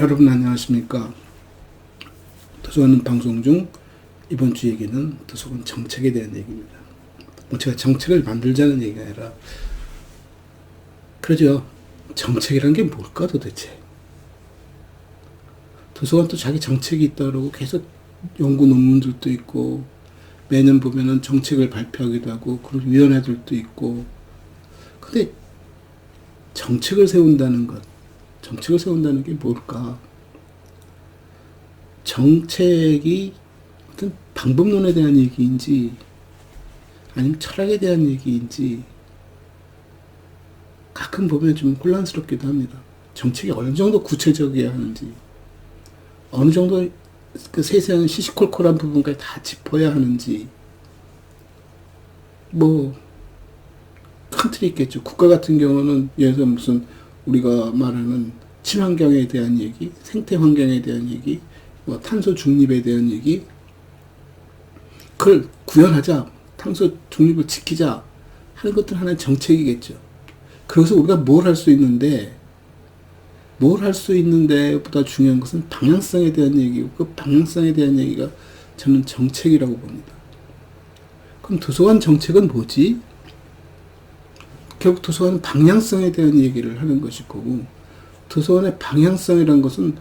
여러분 안녕하십니까? 도서관 방송 중 이번 주 얘기는 도서관 정책에 대한 얘기입니다. 뭐 제가 정책을 만들자는 얘기가 아니라 그러죠. 정책이란 게 뭘까 도대체? 도서관도 자기 정책이 있다 그러고 계속 연구 논문들도 있고 매년 보면은 정책을 발표하기도 하고 그런 위원회들도 있고. 근데 정책을 세운다는 것 정책을 세운다는 게 뭘까? 정책이 어떤 방법론에 대한 얘기인지 아니면 철학에 대한 얘기인지 가끔 보면 좀 혼란스럽기도 합니다. 정책이 어느 정도 구체적이어야 하는지 어느 정도 그 세세한 시시콜콜한 부분까지 다 짚어야 하는지 뭐 큰 틀이 있겠죠. 국가 같은 경우는 예를 들어 무슨 우리가 말하는 친환경에 대한 얘기, 생태 환경에 대한 얘기, 뭐 탄소 중립에 대한 얘기, 그걸 구현하자, 탄소 중립을 지키자 하는 것들 하나의 정책이겠죠. 그래서 우리가 뭘 할 수 있는데, 뭘 할 수 있는데 보다 중요한 것은 방향성에 대한 얘기고, 그 방향성에 대한 얘기가 저는 정책이라고 봅니다. 그럼 도서관 정책은 뭐지? 결국 도서관은 방향성에 대한 얘기를 하는 것일 거고 도서관의 방향성이라는 것은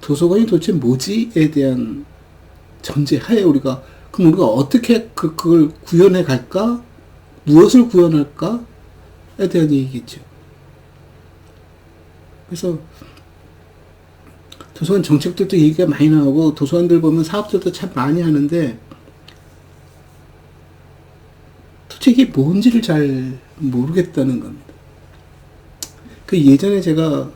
도서관이 도대체 뭐지에 대한 전제하에 우리가 그럼 우리가 어떻게 그, 그걸 구현해 갈까? 무엇을 구현할까에 대한 얘기겠죠. 그래서 도서관 정책들도 얘기가 많이 나오고 도서관들 보면 사업들도 참 많이 하는데 도대체 이게 뭔지를 잘 모르겠다는 겁니다. 그 예전에 제가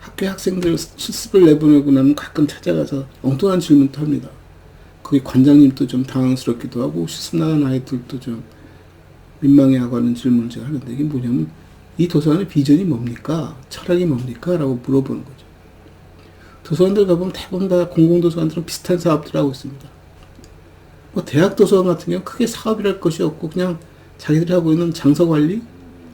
학교 학생들 실습을 내보내고 나면 가끔 찾아가서 엉뚱한 질문도 합니다. 거기 관장님도 좀 당황스럽기도 하고 실습 나간 아이들도 좀 민망해하고 하는 질문을 제가 하는데 이게 뭐냐면 이 도서관의 비전이 뭡니까? 철학이 뭡니까? 라고 물어보는 거죠. 도서관들 가보면 대부분 다 공공도서관들은 비슷한 사업들을 하고 있습니다. 뭐 대학 도서관 같은 경우는 크게 사업이랄 것이 없고 그냥 자기들이 하고 있는 장서 관리,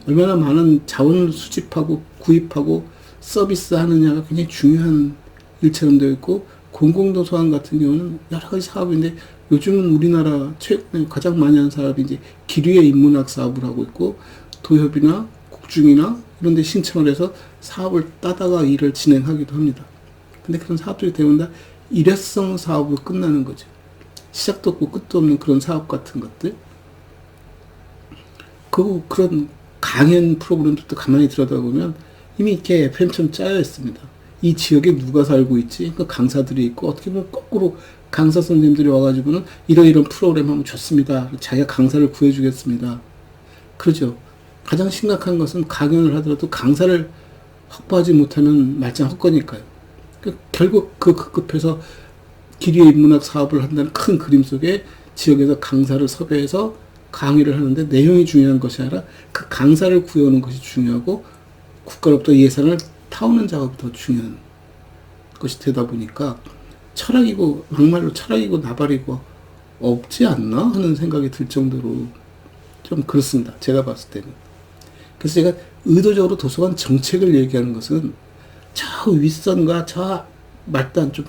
얼마나 많은 자원을 수집하고 구입하고 서비스 하느냐가 굉장히 중요한 일처럼 되어 있고, 공공도서관 같은 경우는 여러 가지 사업인데, 요즘은 우리나라 최근에 가장 많이 하는 사업이 이제 기류의 인문학 사업을 하고 있고, 도협이나 국중이나 이런 데 신청을 해서 사업을 따다가 일을 진행하기도 합니다. 근데 그런 사업들이 대부분 다 일회성 사업으로 끝나는 거죠. 시작도 없고 끝도 없는 그런 사업 같은 것들. 그 그런 강연 프로그램들도 가만히 들여다보면 이미 이렇게 FM처럼 짜여 있습니다. 이 지역에 누가 살고 있지? 그 강사들이 있고 어떻게 보면 거꾸로 강사 선생님들이 와가지고는 이런 이런 프로그램 하면 좋습니다. 자기가 강사를 구해주겠습니다. 그러죠. 가장 심각한 것은 강연을 하더라도 강사를 확보하지 못하는 말짱 헛거니까요. 그 결국 그 급급해서 기리의 인문학 사업을 한다는 큰 그림 속에 지역에서 강사를 섭외해서 강의를 하는데 내용이 중요한 것이 아니라 그 강사를 구해오는 것이 중요하고 국가로부터 예산을 타오는 작업이 더 중요한 것이 되다 보니까 철학이고 막말로 철학이고 나발이고 없지 않나 하는 생각이 들 정도로 좀 그렇습니다. 제가 봤을 때는. 그래서 제가 의도적으로 도서관 정책을 얘기하는 것은 저 윗선과 저 말단 좀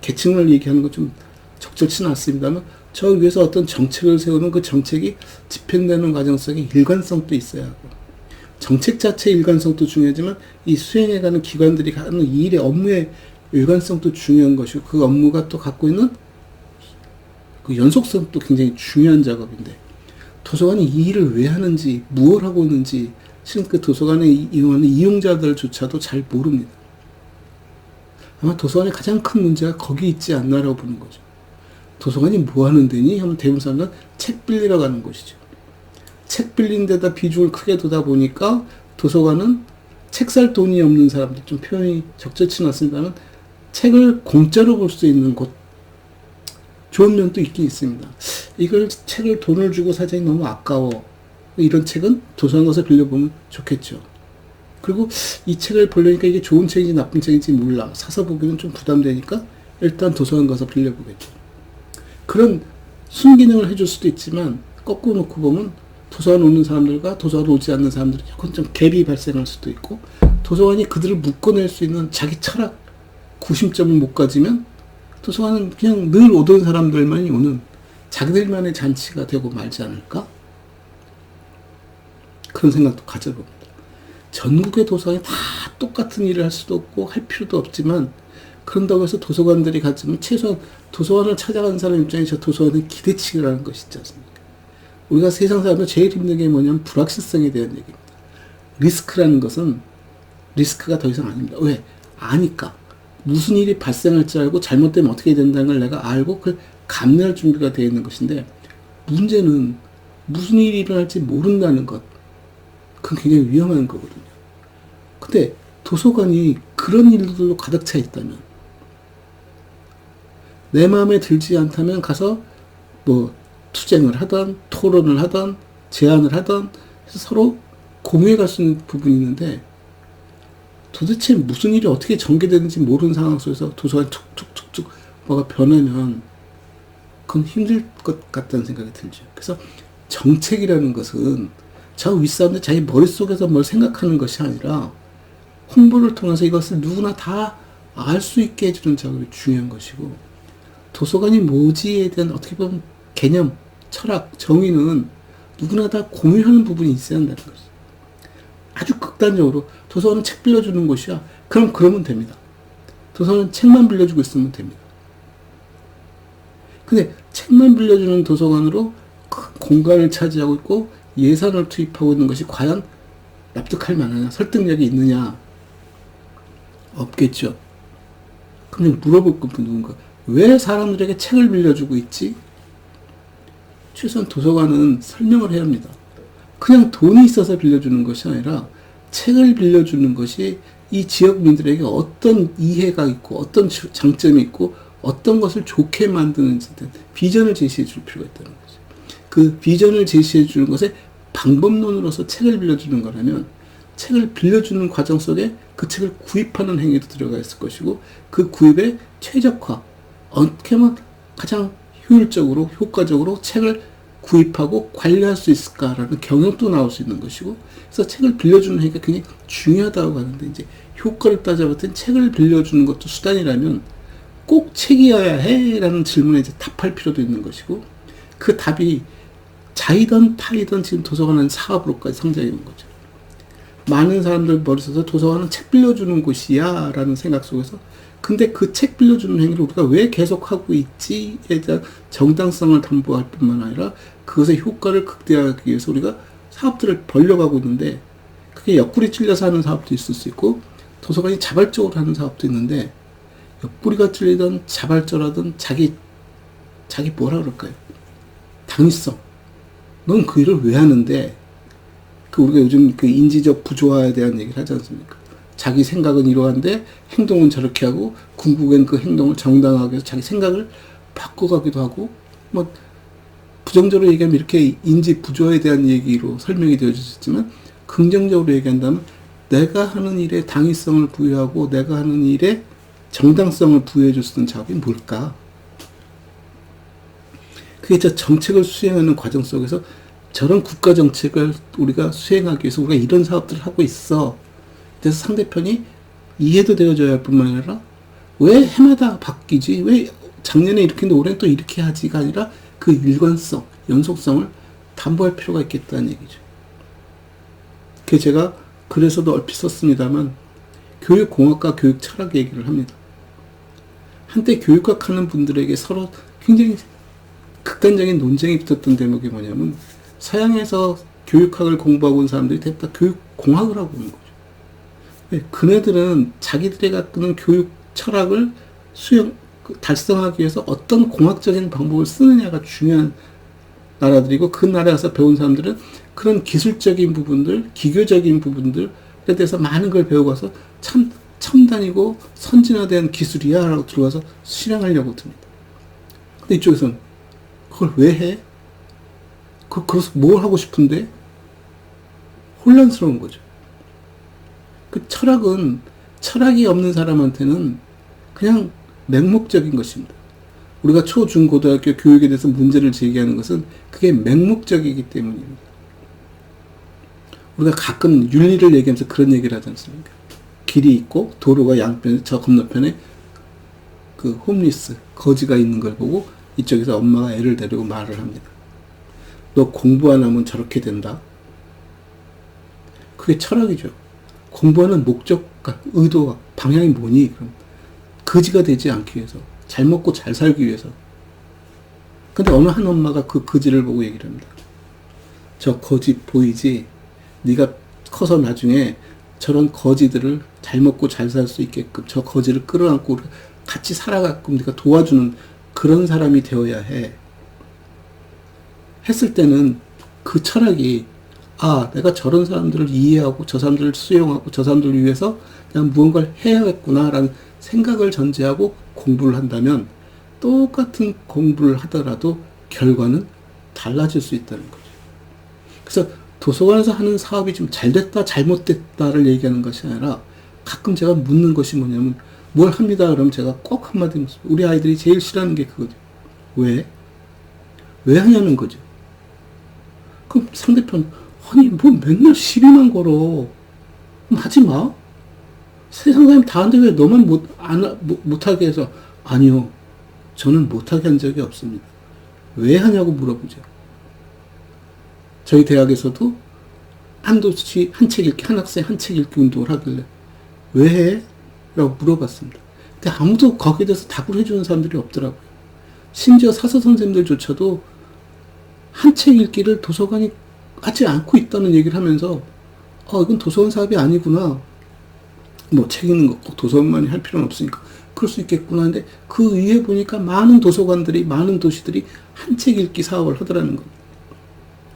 계층을 얘기하는 건 좀 적절치는 않습니다만 저 위에서 어떤 정책을 세우는 그 정책이 집행되는 과정성에 일관성도 있어야 하고 정책 자체의 일관성도 중요하지만 이 수행해가는 기관들이 하는 이 일의 업무의 일관성도 중요한 것이고 그 업무가 또 갖고 있는 그 연속성도 굉장히 중요한 작업인데 도서관이 이 일을 왜 하는지 무엇 하고 있는지 실은 그 도서관에 이용하는 이용자들조차도 잘 모릅니다. 아마 도서관의 가장 큰 문제가 거기 있지 않나라고 보는 거죠. 도서관이 뭐 하는 데니? 하면 대부분 사람들은 책 빌리러 가는 곳이죠. 책 빌린 데다 비중을 크게 두다 보니까 도서관은 책 살 돈이 없는 사람들, 좀 표현이 적절치는 않습니다만 책을 공짜로 볼 수 있는 곳. 좋은 면도 있긴 있습니다. 이걸 책을 돈을 주고 사자니 너무 아까워. 이런 책은 도서관 가서 빌려보면 좋겠죠. 그리고 이 책을 보려니까 이게 좋은 책인지 나쁜 책인지 몰라. 사서 보기는 좀 부담되니까 일단 도서관 가서 빌려보겠죠. 그런 순기능을 해줄 수도 있지만 거꾸로 놓고 보면 도서관 오는 사람들과 도서관 오지 않는 사람들이 약간 좀 갭이 발생할 수도 있고 도서관이 그들을 묶어낼 수 있는 자기 철학, 구심점을 못 가지면 도서관은 그냥 늘 오던 사람들만이 오는 자기들만의 잔치가 되고 말지 않을까? 그런 생각도 가져봅니다. 전국의 도서관이 다 똑같은 일을 할 수도 없고 할 필요도 없지만 그런다고 해서 도서관들이 가지면 최소한 도서관을 찾아가는 사람 입장에서 도서관은 기대치라는 것이 있지 않습니까? 우리가 세상 살면서 제일 힘든 게 뭐냐면 불확실성에 대한 얘기입니다. 리스크라는 것은 리스크가 더 이상 아닙니다. 왜? 아니까. 무슨 일이 발생할지 알고 잘못되면 어떻게 된다는 걸 내가 알고 그걸 감내할 준비가 되어 있는 것인데 문제는 무슨 일이 일어날지 모른다는 것. 그건 굉장히 위험한 거거든요. 근데 도서관이 그런 일들로 가득 차 있다면 내 마음에 들지 않다면 가서 뭐 투쟁을 하던 토론을 하던 제안을 하던 서로 공유해 갈 수 있는 부분이 있는데 도대체 무슨 일이 어떻게 전개되는지 모르는 상황 속에서 도서관 툭툭툭툭 뭐가 변하면 그건 힘들 것 같다는 생각이 들죠. 그래서 정책이라는 것은 저 윗사람들 자기 머릿속에서 뭘 생각하는 것이 아니라 홍보를 통해서 이것을 누구나 다 알 수 있게 해주는 작업이 중요한 것이고 도서관이 뭐지에 대한 어떻게 보면 개념, 철학, 정의는 누구나 다 공유하는 부분이 있어야 한다는 거죠. 아주 극단적으로 도서관은 책 빌려주는 곳이야. 그럼 그러면 됩니다. 도서관은 책만 빌려주고 있으면 됩니다. 근데 책만 빌려주는 도서관으로 큰 공간을 차지하고 있고 예산을 투입하고 있는 것이 과연 납득할 만하냐, 설득력이 있느냐? 없겠죠. 그럼 물어볼 것도 누군가. 왜 사람들에게 책을 빌려주고 있지? 최소한 도서관은 설명을 해야 합니다. 그냥 돈이 있어서 빌려주는 것이 아니라 책을 빌려주는 것이 이 지역민들에게 어떤 이해가 있고 어떤 장점이 있고 어떤 것을 좋게 만드는지 비전을 제시해 줄 필요가 있다는 거죠. 그 비전을 제시해 주는 것에 방법론으로서 책을 빌려주는 거라면 책을 빌려주는 과정 속에 그 책을 구입하는 행위도 들어가 있을 것이고 그 구입의 최적화 어떻게 하면 가장 효율적으로 효과적으로 책을 구입하고 관리할 수 있을까라는 경영도 나올 수 있는 것이고 그래서 책을 빌려주는 행위가 굉장히 중요하다고 하는데 이제 효과를 따져봤더니 책을 빌려주는 것도 수단이라면 꼭 책이어야 해라는 질문에 이제 답할 필요도 있는 것이고 그 답이 자이든 타이든 지금 도서관은 사업으로까지 성장해 온 거죠. 많은 사람들 머릿속에 도서관은 책 빌려주는 곳이야 라는 생각 속에서 근데 그 책 빌려주는 행위를 우리가 왜 계속하고 있지에 대한 정당성을 담보할 뿐만 아니라 그것의 효과를 극대화하기 위해서 우리가 사업들을 벌려가고 있는데 그게 옆구리 찔려서 하는 사업도 있을 수 있고 도서관이 자발적으로 하는 사업도 있는데 옆구리가 찔리든 자발적으로든 자기 자기 뭐라 그럴까요? 당위성. 넌 그 일을 왜 하는데? 그 우리가 요즘 그 인지적 부조화에 대한 얘기를 하지 않습니까? 자기 생각은 이러한데 행동은 저렇게 하고 궁극엔 그 행동을 정당하게 해서 자기 생각을 바꿔가기도 하고 뭐 부정적으로 얘기하면 이렇게 인지 부조화에 대한 얘기로 설명이 되어졌지만 긍정적으로 얘기한다면 내가 하는 일에 당위성을 부여하고 내가 하는 일에 정당성을 부여해 줄 수 있는 작업이 뭘까? 그게 저 정책을 수행하는 과정 속에서 저런 국가 정책을 우리가 수행하기 위해서 우리가 이런 사업들을 하고 있어. 그래서 상대편이 이해도 되어줘야 할 뿐만 아니라 왜 해마다 바뀌지? 왜 작년에 이렇게 했는데 올해는 또 이렇게 하지가 아니라 그 일관성, 연속성을 담보할 필요가 있겠다는 얘기죠. 그 제가 글에서도 얼핏 썼습니다만 교육공학과 교육 철학 얘기를 합니다. 한때 교육학 하는 분들에게 서로 굉장히 극단적인 논쟁이 붙었던 대목이 뭐냐면 서양에서 교육학을 공부하고 온 사람들이 대부분 교육공학을 하고 거죠. 네, 그네들은 자기들이 갖고 있는 교육 철학을 수용, 그 달성하기 위해서 어떤 공학적인 방법을 쓰느냐가 중요한 나라들이고 그 나라에서 배운 사람들은 그런 기술적인 부분들, 기교적인 부분들에 대해서 많은 걸 배우고서 참 첨단이고 선진화된 기술이야 라고 들어가서 실행하려고 듭니다. 근데 이쪽에서는 그걸 왜 해? 그, 그래서 뭘 하고 싶은데? 혼란스러운 거죠. 그 철학은 철학이 없는 사람한테는 그냥 맹목적인 것입니다. 우리가 초, 중, 고등학교 교육에 대해서 문제를 제기하는 것은 그게 맹목적이기 때문입니다. 우리가 가끔 윤리를 얘기하면서 그런 얘기를 하지 않습니까? 길이 있고 도로가 양편에 저 건너편에 그 홈리스 거지가 있는 걸 보고 이쪽에서 엄마가 애를 데리고 말을 합니다. 너 공부 안 하면 저렇게 된다. 그게 철학이죠. 공부하는 목적과 의도가 방향이 뭐니? 그럼 거지가 되지 않기 위해서 잘 먹고 잘 살기 위해서. 근데 어느 한 엄마가 그 거지를 보고 얘기를 합니다. 저 거지 보이지? 네가 커서 나중에 저런 거지들을 잘 먹고 잘 살 수 있게끔 저 거지를 끌어안고 같이 살아가끔 네가 도와주는 그런 사람이 되어야 해. 했을 때는 그 철학이 아 내가 저런 사람들을 이해하고 저 사람들을 수용하고 저 사람들을 위해서 그냥 무언가를 해야겠구나라는 생각을 전제하고 공부를 한다면 똑같은 공부를 하더라도 결과는 달라질 수 있다는 거죠. 그래서 도서관에서 하는 사업이 좀 잘 됐다 잘못됐다를 얘기하는 것이 아니라 가끔 제가 묻는 것이 뭐냐면 뭘 합니다 그러면 제가 꼭 한마디 묻습니다. 우리 아이들이 제일 싫어하는 게 그거죠. 왜? 왜 하냐는 거죠. 그럼 상대편 아니 뭐 맨날 시비만 걸어. 하지 마. 세상 사람 다 하는데 왜 너만 못, 안, 못, 못하게 해서. 아니요. 저는 못하게 한 적이 없습니다. 왜 하냐고 물어보죠. 저희 대학에서도 한도시 한책 읽기 한 학생 한 책 읽기 운동을 하길래 왜 해? 라고 물어봤습니다. 근데 아무도 거기에 대해서 답을 해주는 사람들이 없더라고요. 심지어 사서 선생님들조차도 한 책 읽기를 도서관이 하지 않고 있다는 얘기를 하면서 어 이건 도서관 사업이 아니구나. 뭐 책 읽는 거 꼭 도서관만이 할 필요는 없으니까 그럴 수 있겠구나 근데 그 위에 보니까 많은 도서관들이 많은 도시들이 한 책 읽기 사업을 하더라는 겁니다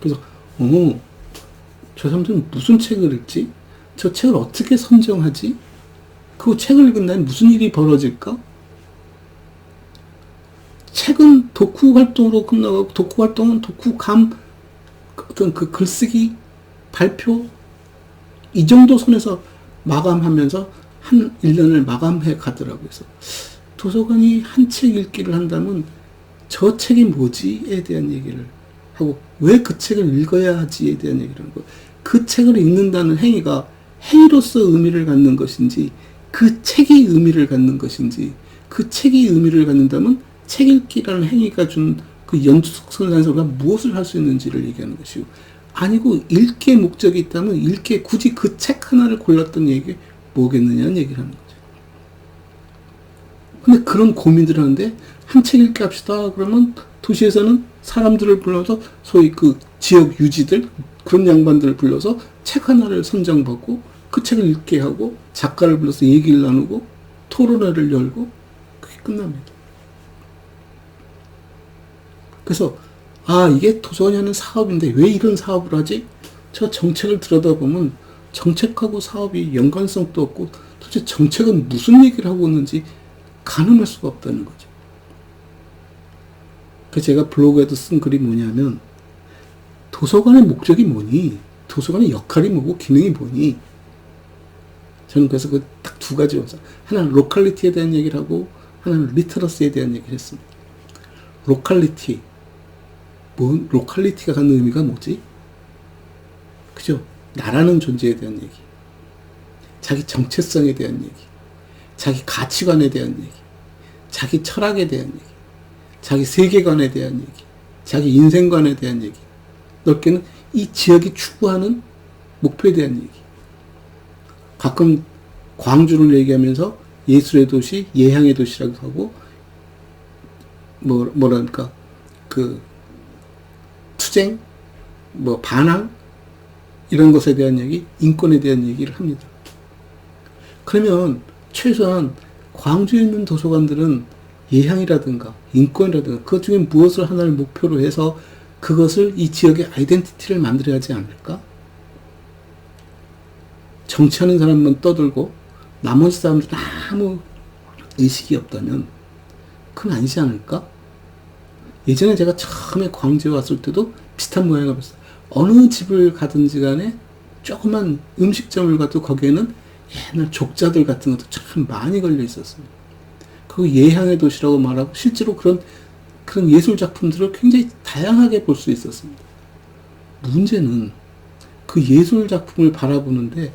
그래서 어저 사람들은 무슨 책을 읽지? 저 책을 어떻게 선정하지? 그 책을 읽은 다음에 무슨 일이 벌어질까? 책은 독후 활동으로 끝나가고 독후 활동은 독후감 어떤 그 글쓰기 발표 이 정도 선에서 마감하면서 한 1년을 마감해 가더라고요. 그래서 도서관이 한 책 읽기를 한다면 저 책이 뭐지에 대한 얘기를 하고 왜 그 책을 읽어야 하지에 대한 얘기를 하고 그 책을 읽는다는 행위가 행위로서 의미를 갖는 것인지 그 책이 의미를 갖는 것인지 그 책이 의미를 갖는다면 책 읽기라는 행위가 준 그 연속선상에서 우리가 무엇을 할 수 있는지를 얘기하는 것이고 아니고 읽기의 목적이 있다면 읽기에 굳이 그 책 하나를 골랐던 얘기 뭐겠느냐는 얘기를 하는 거죠. 근데 그런 고민들을 하는데 한 책 읽기 합시다 그러면 도시에서는 사람들을 불러서 소위 그 지역 유지들 그런 양반들을 불러서 책 하나를 선정받고 그 책을 읽게 하고 작가를 불러서 얘기를 나누고 토론회를 열고 그게 끝납니다. 그래서 아 이게 도서관이 하는 사업인데 왜 이런 사업을 하지? 저 정책을 들여다보면 정책하고 사업이 연관성도 없고 도대체 정책은 무슨 얘기를 하고 있는지 가늠할 수가 없다는 거죠. 그 제가 블로그에도 쓴 글이 뭐냐면 도서관의 목적이 뭐니? 도서관의 역할이 뭐고 기능이 뭐니? 저는 그래서 그 딱 두 가지 원사 하나는 로컬리티에 대한 얘기를 하고 하나는 리터러스에 대한 얘기를 했습니다. 로컬리티 뭐 로컬리티가 갖는 의미가 뭐지? 그죠? 나라는 존재에 대한 얘기. 자기 정체성에 대한 얘기. 자기 가치관에 대한 얘기. 자기 철학에 대한 얘기. 자기 세계관에 대한 얘기. 자기 인생관에 대한 얘기. 넓게는 이 지역이 추구하는 목표에 대한 얘기. 가끔 광주를 얘기하면서 예술의 도시, 예향의 도시라고 하고, 뭐, 뭐랄까, 그, 투쟁, 뭐 반항 이런 것에 대한 얘기, 인권에 대한 얘기를 합니다. 그러면 최소한 광주에 있는 도서관들은 예향이라든가 인권이라든가 그것 중에 무엇을 하나를 목표로 해서 그것을 이 지역의 아이덴티티를 만들어야 하지 않을까? 정치하는 사람만 떠들고 나머지 사람들은 아무 의식이 없다면 그건 아니지 않을까? 예전에 제가 처음에 광주에 왔을 때도 비슷한 모양을 봤어요. 어느 집을 가든지 간에 조그만 음식점을 가도 거기에는 옛날 족자들 같은 것도 참 많이 걸려 있었습니다. 그 예향의 도시라고 말하고 실제로 그런 그런 예술 작품들을 굉장히 다양하게 볼 수 있었습니다. 문제는 그 예술 작품을 바라보는데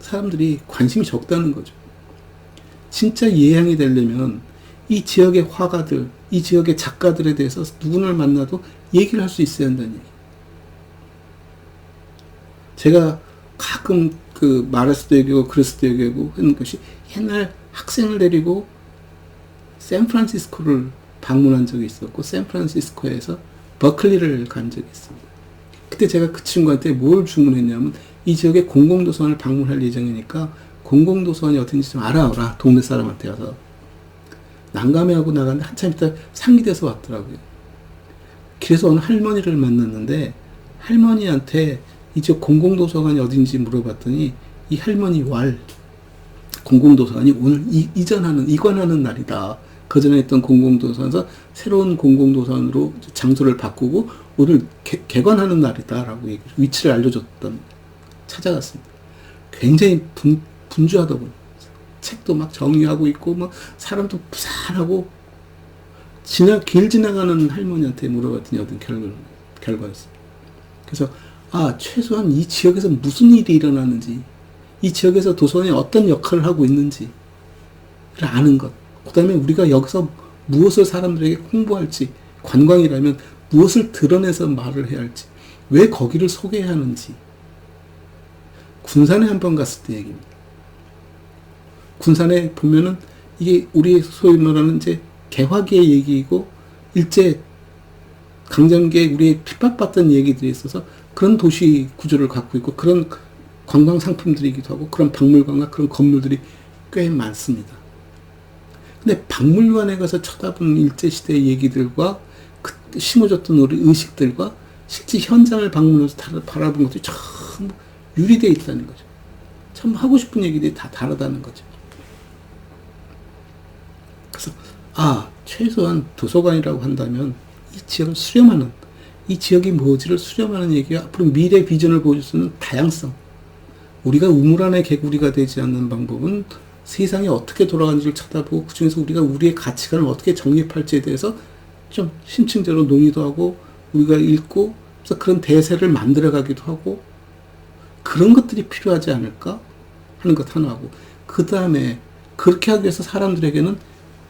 사람들이 관심이 적다는 거죠. 진짜 예향이 되려면 이 지역의 화가들, 이 지역의 작가들에 대해서 누구를 만나도 얘기를 할 수 있어야 한다는 얘기. 제가 가끔 그 말할 수도 얘기하고 그럴 수도 얘기하고 하는 것이 옛날 학생을 데리고 샌프란시스코를 방문한 적이 있었고 샌프란시스코에서 버클리를 간 적이 있습니다. 그때 제가 그 친구한테 뭘 주문했냐면 이 지역의 공공도서관을 방문할 예정이니까 공공도서관이 어딘지 좀 알아오라 동네 사람한테 가서 난감해하고 나갔는데 한참 있다 상기돼서 왔더라고요. 그래서 어느 할머니를 만났는데 할머니한테 이 지역 공공도서관이 어딘지 물어봤더니 이 할머니 왈 공공도서관이 오늘 이, 이전하는 이관하는 날이다. 그 전에 있던 공공도서관에서 새로운 공공도서관으로 장소를 바꾸고 오늘 개, 개관하는 날이다라고 얘기, 위치를 알려줬던 찾아갔습니다. 굉장히 분, 분주하더군요. 책도 막 정리하고 있고 뭐 사람도 부산하고 지나 길 지나가는 할머니한테 물어봤더니 얻은 결과 결과였습니다. 그래서 아 최소한 이 지역에서 무슨 일이 일어나는지 이 지역에서 도서관이 어떤 역할을 하고 있는지를 아는 것. 그 다음에 우리가 여기서 무엇을 사람들에게 홍보할지, 관광이라면 무엇을 드러내서 말을 해야 할지, 왜 거기를 소개해야 하는지. 군산에 한 번 갔을 때 얘기입니다. 군산에 보면은 이게 우리 소위 말하는 이제 개화기의 얘기이고, 일제 강점기에 우리 핍박받던 얘기들이 있어서 그런 도시 구조를 갖고 있고, 그런 관광 상품들이기도 하고, 그런 박물관과 그런 건물들이 꽤 많습니다. 근데 박물관에 가서 쳐다본 일제시대의 얘기들과 그 심어졌던 우리 의식들과 실제 현장을 방문해서 바라본 것들이 참 유리되어 있다는 거죠. 참 하고 싶은 얘기들이 다 다르다는 거죠. 그래서 아 최소한 도서관이라고 한다면 이 지역을 수렴하는 이 지역이 무엇지를 수렴하는 얘기가 앞으로 미래 비전을 보여줄 수 있는 다양성. 우리가 우물 안의 개구리가 되지 않는 방법은 세상이 어떻게 돌아가는지를 쳐다보고 그 중에서 우리가 우리의 가치관을 어떻게 정립할지에 대해서 좀 심층적으로 논의도 하고 우리가 읽고 그래서 그런 대세를 만들어 가기도 하고 그런 것들이 필요하지 않을까 하는 것 하나하고. 그 다음에 그렇게 하기 위해서 사람들에게는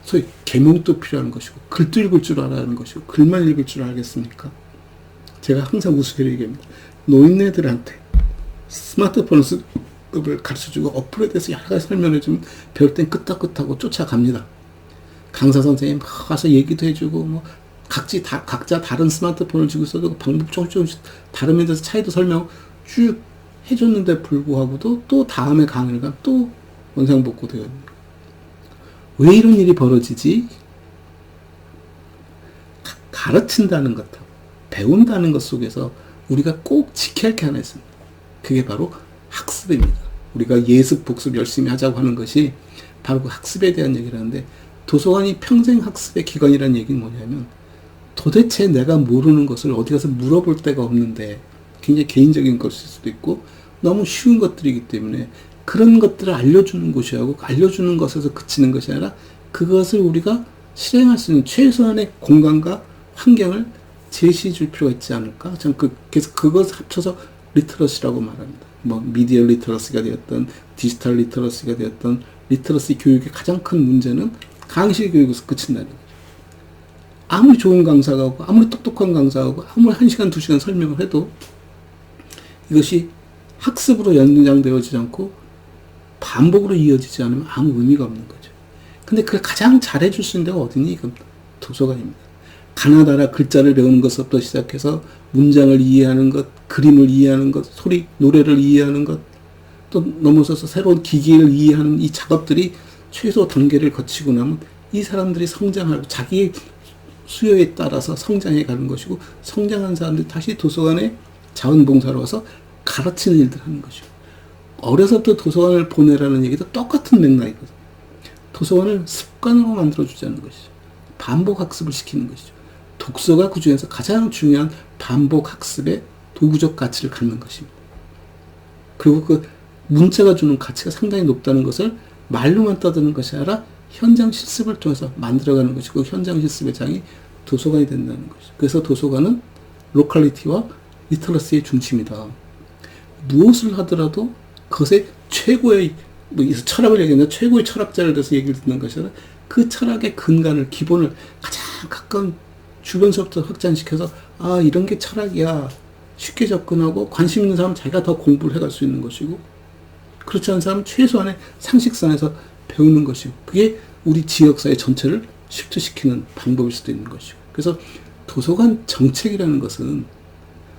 소위 개명도 필요한 것이고 글도 읽을 줄 알아야 하는 것이고 글만 읽을 줄 알겠습니까? 제가 항상 우스갯 얘기합니다. 노인네들한테 스마트폰을 가르쳐주고 어플에 대해서 여러 가지 설명해주면 배울 땐 끄떡끄떡하고 쫓아갑니다. 강사 선생님 가서 얘기도 해주고 뭐 각지 다, 각자 다른 스마트폰을 주고 있어도 방법 조금씩 다름에 대해서 차이도 설명 쭉 해줬는데 불구하고도 또 다음에 강의를 가면 또 원상복구 되어 있는 왜 이런 일이 벌어지지? 가르친다는 것하고 배운다는 것 속에서 우리가 꼭 지켜야 할 게 하나 있습니다. 그게 바로 학습입니다. 우리가 예습, 복습 열심히 하자고 하는 것이 바로 그 학습에 대한 얘기를 하는데 도서관이 평생 학습의 기관이라는 얘기는 뭐냐면 도대체 내가 모르는 것을 어디 가서 물어볼 데가 없는데 굉장히 개인적인 것일 수도 있고 너무 쉬운 것들이기 때문에 그런 것들을 알려주는 곳이하고 알려주는 것에서 그치는 것이 아니라 그것을 우리가 실행할 수 있는 최소한의 공간과 환경을 제시해 줄 필요가 있지 않을까? 저는 그, 그래서 그것을 합쳐서 리터러시라고 말합니다. 뭐 미디어 리터러시가 되었던 디지털 리터러시가 되었던 리터러시 교육의 가장 큰 문제는 강의실 교육에서 그친다는 거죠. 아무리 좋은 강사가 오고 아무리 똑똑한 강사가 오고 아무리 한 시간 두 시간 설명을 해도 이것이 학습으로 연장되어지지 않고 반복으로 이어지지 않으면 아무 의미가 없는 거죠. 근데 그걸 가장 잘해줄 수 있는 데가 어디니? 이건 도서관입니다. 가나다라 글자를 배우는 것부터 시작해서 문장을 이해하는 것, 그림을 이해하는 것, 소리, 노래를 이해하는 것, 또 넘어서서 새로운 기기를 이해하는 이 작업들이 최소 단계를 거치고 나면 이 사람들이 성장하고 자기의 수요에 따라서 성장해 가는 것이고 성장한 사람들이 다시 도서관에 자원봉사로 와서 가르치는 일들 하는 것이고 어려서부터 도서관을 보내라는 얘기도 똑같은 맥락이거든요. 도서관을 습관으로 만들어주자는 것이죠. 반복 학습을 시키는 것이죠. 독서가 그 중에서 가장 중요한 반복 학습의 도구적 가치를 갖는 것입니다. 그리고 그 문자가 주는 가치가 상당히 높다는 것을 말로만 떠드는 것이 아니라 현장 실습을 통해서 만들어가는 것이고 현장 실습의 장이 도서관이 된다는 것이죠. 그래서 도서관은 로컬리티와 리터러시의 중심이다. 무엇을 하더라도 그것의 최고의 뭐 철학을 얘기하는 최고의 철학자를 들어서 얘기를 듣는 것이 아니라 그 철학의 근간을 기본을 가장 가까운 주변서부터 확장시켜서 아 이런 게 철학이야. 쉽게 접근하고 관심 있는 사람 은 자기가 더 공부를 해갈 수 있는 것이고 그렇지 않은 사람은 최소한의 상식선에서 배우는 것이고 그게 우리 지역사회 전체를 실투시키는 방법일 수도 있는 것이고. 그래서 도서관 정책이라는 것은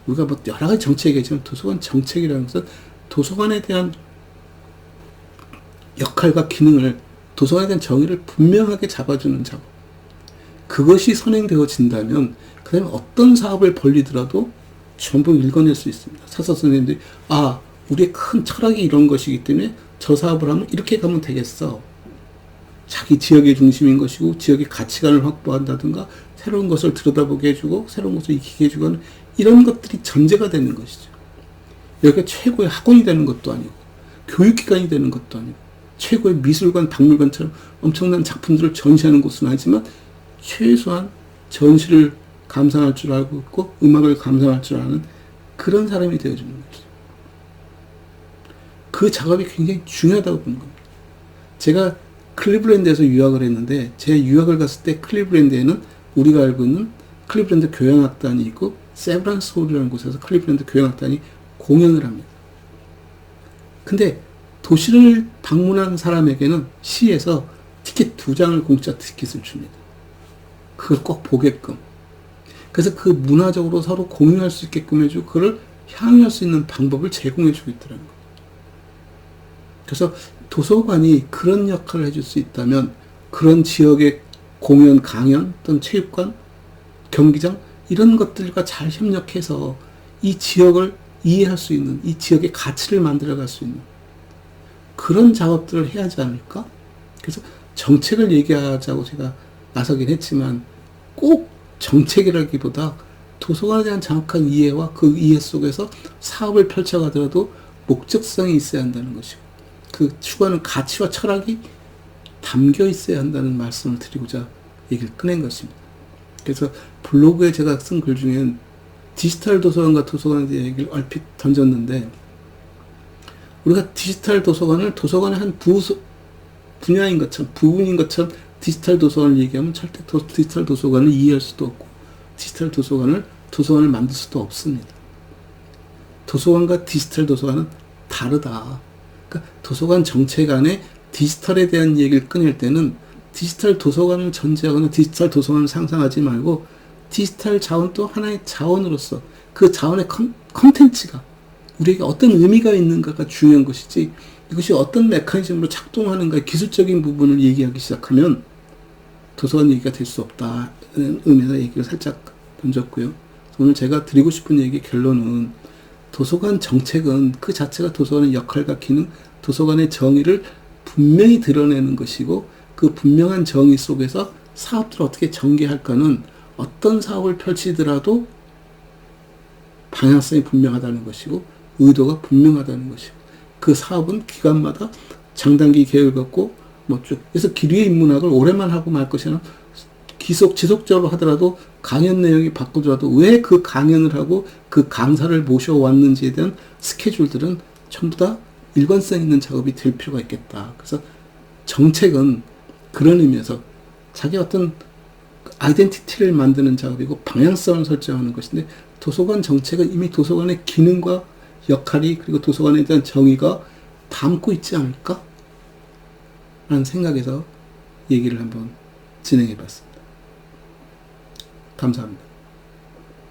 우리가 뭐 여러 가지 정책이 얘기하지만 도서관 정책이라는 것은 도서관에 대한 역할과 기능을 도서관에 대한 정의를 분명하게 잡아주는 작업. 그것이 선행되어진다면 그 다음에 어떤 사업을 벌리더라도 전부 읽어낼 수 있습니다. 사서 선생님들이 아 우리의 큰 철학이 이런 것이기 때문에 저 사업을 하면 이렇게 가면 되겠어. 자기 지역의 중심인 것이고 지역의 가치관을 확보한다든가 새로운 것을 들여다보게 해주고 새로운 것을 익히게 해주고 이런 것들이 전제가 되는 것이죠. 여기가 최고의 학원이 되는 것도 아니고 교육기관이 되는 것도 아니고 최고의 미술관, 박물관처럼 엄청난 작품들을 전시하는 곳은 아니지만 최소한 전시를 감상할 줄 알고 있고 음악을 감상할 줄 아는 그런 사람이 되어주는 거죠. 그 작업이 굉장히 중요하다고 보는 겁니다. 제가 클리블랜드에서 유학을 했는데 제 유학을 갔을 때 클리블랜드에는 우리가 알고 있는 클리블랜드 교향악단이 있고 세브란스 홀이라는 곳에서 클리블랜드 교향악단이 공연을 합니다. 근데 도시를 방문한 사람에게는 시에서 티켓 두 장을 공짜 티켓을 줍니다. 그걸 꼭 보게끔. 그래서 그 문화적으로 서로 공유할 수 있게끔 해주고 그걸 향유할 수 있는 방법을 제공해주고 있더라는 거예요. 그래서 도서관이 그런 역할을 해줄 수 있다면 그런 지역의 공연, 강연 또는 체육관, 경기장 이런 것들과 잘 협력해서 이 지역을 이해할 수 있는 이 지역의 가치를 만들어 갈 수 있는 그런 작업들을 해야 하지 않을까? 그래서 정책을 얘기하자고 제가 나서긴 했지만 꼭 정책이라기보다 도서관에 대한 정확한 이해와 그 이해 속에서 사업을 펼쳐가더라도 목적성이 있어야 한다는 것이고 그 추구하는 가치와 철학이 담겨 있어야 한다는 말씀을 드리고자 얘기를 꺼낸 것입니다. 그래서 블로그에 제가 쓴 글 중엔 디지털 도서관과 도서관에 대한 얘기를 얼핏 던졌는데 우리가 디지털 도서관을 도서관의 한 부서, 분야인 것처럼 부분인 것처럼 디지털 도서관을 얘기하면 절대 도, 디지털 도서관을 이해할 수도 없고 디지털 도서관을 도서관을 만들 수도 없습니다. 도서관과 디지털 도서관은 다르다. 그러니까 도서관 정책 안에 디지털에 대한 얘기를 꺼낼 때는 디지털 도서관을 전제하거나 디지털 도서관을 상상하지 말고 디지털 자원 또 하나의 자원으로서 그 자원의 컨, 컨텐츠가 우리에게 어떤 의미가 있는가가 중요한 것이지 이것이 어떤 메커니즘으로 작동하는가 기술적인 부분을 얘기하기 시작하면 도서관 얘기가 될 수 없다는 의미에서 얘기를 살짝 던졌고요. 오늘 제가 드리고 싶은 얘기 결론은 도서관 정책은 그 자체가 도서관의 역할과 기능, 도서관의 정의를 분명히 드러내는 것이고 그 분명한 정의 속에서 사업들을 어떻게 전개할까는 어떤 사업을 펼치더라도 방향성이 분명하다는 것이고 의도가 분명하다는 것이고 그 사업은 기관마다 장단기 계획을 갖고 뭐쭉 그래서 기류의 인문학을 오래만 하고 말 것이 아니라 기속 지속적으로 하더라도 강연 내용이 바꾸더라도 왜 그 강연을 하고 그 강사를 모셔왔는지에 대한 스케줄들은 전부 다 일관성 있는 작업이 될 필요가 있겠다. 그래서 정책은 그런 의미에서 자기 어떤 아이덴티티를 만드는 작업이고 방향성을 설정하는 것인데 도서관 정책은 이미 도서관의 기능과 역할이 그리고 도서관에 대한 정의가 담고 있지 않을까? 라는 생각에서 얘기를 한번 진행해 봤습니다. 감사합니다.